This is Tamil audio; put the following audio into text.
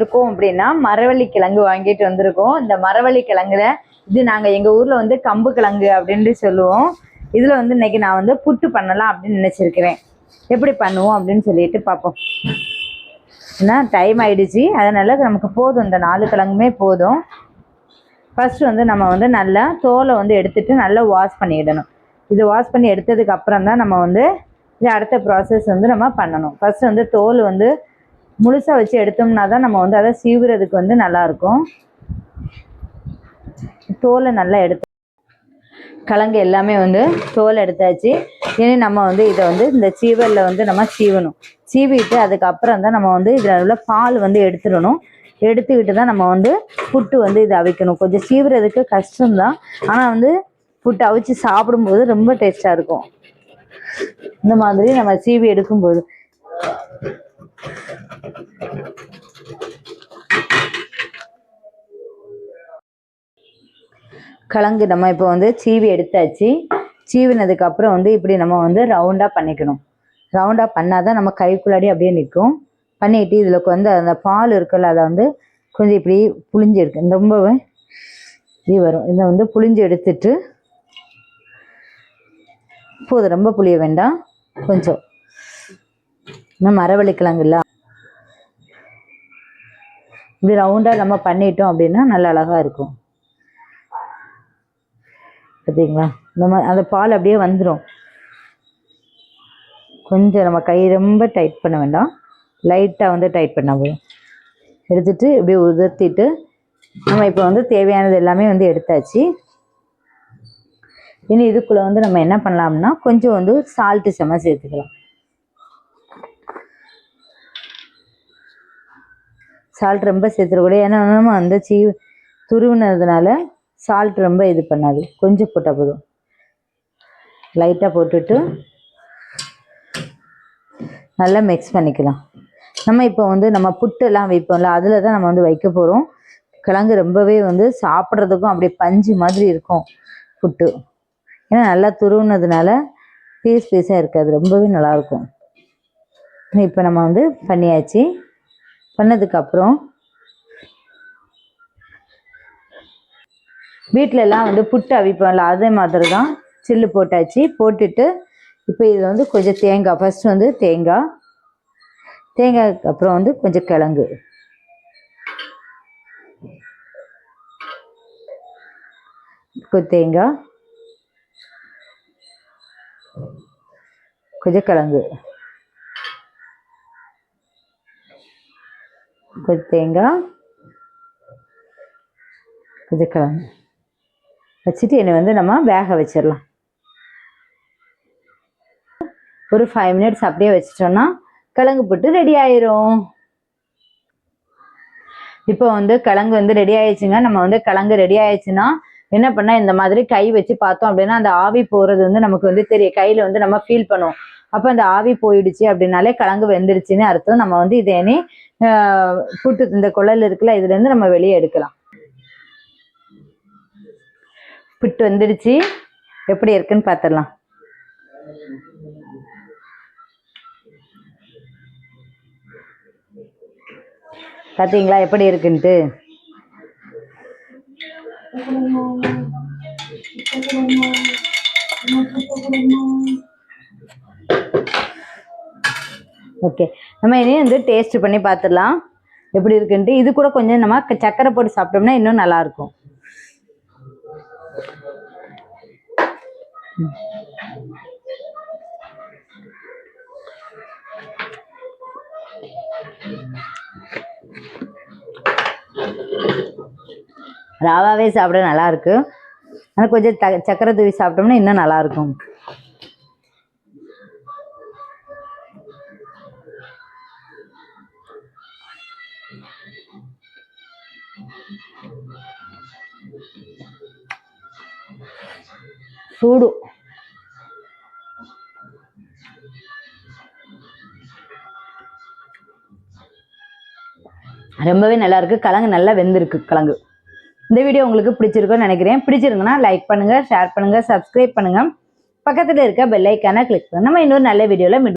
இருக்கோம் அப்படின்னா மரவள்ளி கிழங்கு வாங்கிட்டு வந்திருக்கோம். இந்த மரவள்ளி கிழங்குல இது நாங்க எங்க ஊர்ல வந்து கம்பு கிழங்கு அப்படின்ட்டு சொல்லுவோம். இதுல வந்து இன்னைக்கு நான் வந்து புட்டு பண்ணலாம் அப்படின்னு நினைச்சிருக்கிறேன். எப்படி பண்ணுவோம் அப்படின்னு சொல்லிட்டு பார்ப்போம். ஏன்னா டைம் ஆயிடுச்சு. அதனால நமக்கு போதும். இந்த நாலு கிழங்குமே போதும். ஃபர்ஸ்ட் வந்து நம்ம வந்து நல்லா தோலை வந்து எடுத்துட்டு நல்லா வாஷ் பண்ணிடணும். இது வாஷ் பண்ணி எடுத்ததுக்கு அப்புறம் தான் நம்ம வந்து இது அடுத்த ப்ராசஸ் வந்து நம்ம பண்ணணும். ஃபர்ஸ்ட் வந்து தோல் வந்து முழுசாக வச்சு எடுத்தோம்னா தான் நம்ம வந்து அதை சீவுறதுக்கு வந்து நல்லாயிருக்கும். தோலை நல்லா எடுத்து கலங்கு எல்லாமே வந்து தோல் எடுத்தாச்சு. இனி நம்ம வந்து இதை வந்து இந்த சீவலில் வந்து நம்ம சீவணும். சீவிட்டு அதுக்கப்புறம் தான் நம்ம வந்து இதில் உள்ள பால் வந்து எடுத்துடணும். எடுத்துக்கிட்டு தான் நம்ம வந்து புட்டு வந்து இதை அவிக்கணும். கொஞ்சம் சீவுறதுக்கு கஷ்டம்தான். ஆனால் வந்து புட்டு அவிச்சு சாப்பிடும்போது ரொம்ப டேஸ்ட்டாக இருக்கும். இந்த மாதிரி நம்ம சீவி எடுக்கும்போது. கிழங்கு நம்ம இப்போ வந்து சீவி எடுத்தாச்சு. சீவினதுக்கு அப்புறம் வந்து இப்படி நம்ம வந்து ரவுண்டாக பண்ணிக்கணும். ரவுண்டாக பண்ணால் தான் நம்ம கைக்குள்ளாடி அப்படியே நிற்கும். பண்ணிட்டு இதில் வந்து அந்த பால் இருக்குல்ல அதை வந்து கொஞ்சம் இப்படி புளிஞ்சிருக்கு ரொம்பவே இது வரும். இதை வந்து புளிஞ்சு எடுத்துட்டு போதும் ரொம்ப புளிய வேண்டாம். கொஞ்சம். இன்னும் மரவள்ளிக்கிழங்குல. இப்படி ரவுண்டாக நம்ம பண்ணிட்டோம் அப்படின்னா நல்லா அழகாக இருக்கும். பார்த்தீங்களா இந்த மாதிரி அந்த பால் அப்படியே வந்துடும் கொஞ்சம் நம்ம கை ரொம்ப டைட் பண்ண வேண்டாம். லைட்டாக வந்து டைட் பண்ண போதும். எடுத்துட்டு இப்படியே உதிர்த்திட்டு நம்ம இப்போ வந்து தேவையானது எல்லாமே வந்து எடுத்தாச்சு. இனி இதுக்குள்ளே வந்து நம்ம என்ன பண்ணலாம்னா கொஞ்சம் வந்து சால்ட்டு செம சேர்த்துக்கலாம். சால்ட் ரொம்ப சேர்த்துடக்கூடாது ஏன்னா நம்ம அந்த சீ துருவினதுனால சால்ட் ரொம்ப இது பண்ணாது. கொஞ்சம் போட்டால் போதும். லைட்டாக போட்டுட்டு நல்லா மிக்ஸ் பண்ணிக்கலாம். நம்ம இப்போ வந்து நம்ம புட்டெல்லாம் வைப்போம்ல அதில் தான் நம்ம வந்து வைக்க போகிறோம் கிழங்கு ரொம்பவே வந்து சாப்பிட்றதுக்கும் அப்படியே பஞ்சு மாதிரி இருக்கும் புட்டு. ஏன்னா நல்லா துருவுனதுனால பீஸ் பீஸாக இருக்காது. ரொம்பவே நல்லாயிருக்கும் இப்போ நம்ம வந்து பண்ணியாச்சு. பண்ணதுக்கப்புறம் வீட்டிலலாம் வந்து புட்டு அவிப்போம்ல அதே மாதிரி தான் சில்லு போட்டாச்சு. போட்டுட்டு இப்போ இது வந்து கொஞ்சம் தேங்காய் ஃபஸ்ட் வந்து தேங்காய். தேங்காய்க்கு அப்புறம் வந்து கொஞ்சம் கிழங்கு. கொஞ்சம் தேங்காய். கொஞ்சம் கிழங்கு. கொஞ்சம் தேங்காய். கொஞ்சம் கிழங்கு. வச்சுட்டு என்னை வந்து நம்ம வேக வச்சிடலாம். ஒரு ஃபைவ் மினிட்ஸ் அப்படியே வச்சிட்டோம்னா கிழங்கு போட்டு ரெடி ஆயிரும். இப்போ வந்து கிழங்கு வந்து ரெடி ஆயிடுச்சுங்க. நம்ம வந்து கிழங்கு ரெடி ஆயிடுச்சுன்னா என்ன பண்ணால் இந்த மாதிரி கை வச்சு பார்த்தோம் அப்படின்னா அந்த ஆவி போறது வந்து நமக்கு வந்து தெரியும். கையில் வந்து நம்ம ஃபீல் பண்ணுவோம். அப்போ அந்த ஆவி போயிடுச்சு அப்படின்னாலே கிழங்கு வெந்துருச்சுன்னு அர்த்தம். நம்ம வந்து இதை இனி ஆஹ், புட்டு இந்த குழல் இருக்குல்ல இதுல இருந்து நம்ம வெளியே எடுக்கலாம். புட்டு வந்துடுச்சு. எப்படி இருக்குன்னு பார்த்துடலாம் பார்த்தீங்களா எப்படி இருக்குன்ட்டு? ஓகே. நம்ம இனி வந்து டேஸ்ட் பண்ணி பார்த்துடலாம். எப்படி இருக்குன்ட்டு. இது கூட கொஞ்சம் நம்ம சக்கரை போட்டு சாப்பிட்டோம்னா இன்னும் நல்லா இருக்கும். ராவாவே சாப்பிட நல்லா இருக்கு. ஆனால் கொஞ்சம் த சக்கரை தூவி சாப்பிட்டோம்னா இன்னும் நல்லா இருக்கும் சூடு. ரொம்பவே நல்லா இருக்கு. கிழங்கு நல்லா வெந்திருக்கு கிழங்கு இந்த வீடியோ உங்களுக்கு பிடிச்சிருக்கும்னு நினைக்கிறேன். பிடிச்சிருக்குன்னா லைக் பண்ணுங்க ஷேர் பண்ணுங்க சப்ஸ்கிரைப் பண்ணுங்க. பக்கத்துல இருக்க பெல்லைக்கான கிளிக் பண்ணுங்க. நம்ம இன்னொரு நல்ல வீடியோல